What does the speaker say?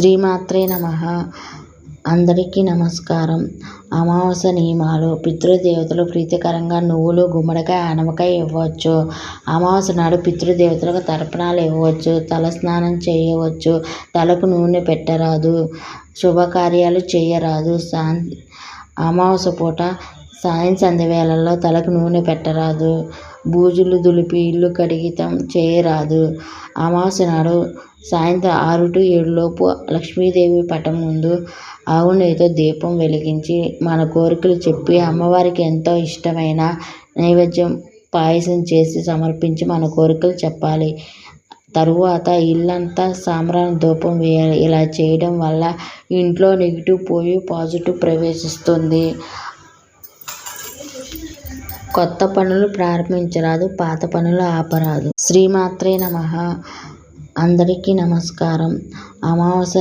శ్రీమాత్రే నమ. అందరికీ నమస్కారం. అమావాస్య నియమాలు పితృదేవతలు ప్రీతికరంగా నువ్వులు గుమ్మడికాయ ఆనపకాయ ఇవ్వచ్చు. అమావాస్య నాడు పితృదేవతలకు తర్పణాలు ఇవ్వచ్చు. తలస్నానం చేయవచ్చు. తలకు నూనె పెట్టరాదు. శుభకార్యాలు చేయరాదు. శాంతి అమావాస్య పూట సాయం సంధ్య వేళల్లో తలకు నూనె పెట్టరాదు. బూజులు దులిపి ఇల్లు కడిగితం చేయరాదు. అమావాస్య నాడు సాయంత్రం ఆరు టు ఏడులోపు లక్ష్మీదేవి పటం ముందు ఆవు నెయ్యితో దీపం వెలిగించి మన కోరికలు చెప్పి అమ్మవారికి ఎంతో ఇష్టమైన నైవేద్యం పాయసం చేసి సమర్పించి మన కోరికలు చెప్పాలి. తరువాత ఇల్లంతా సాంబ్రాణి ధూపం వేయాలి. ఇలా చేయడం వల్ల ఇంట్లో నెగిటివ్ పోయి పాజిటివ్ ప్రవేశిస్తుంది. కొత్త పనులు ప్రారంభించరాదు పాత పనులు ఆపరాదు. శ్రీమాత్రే నమ. అందరికీ నమస్కారం. అమావాస్య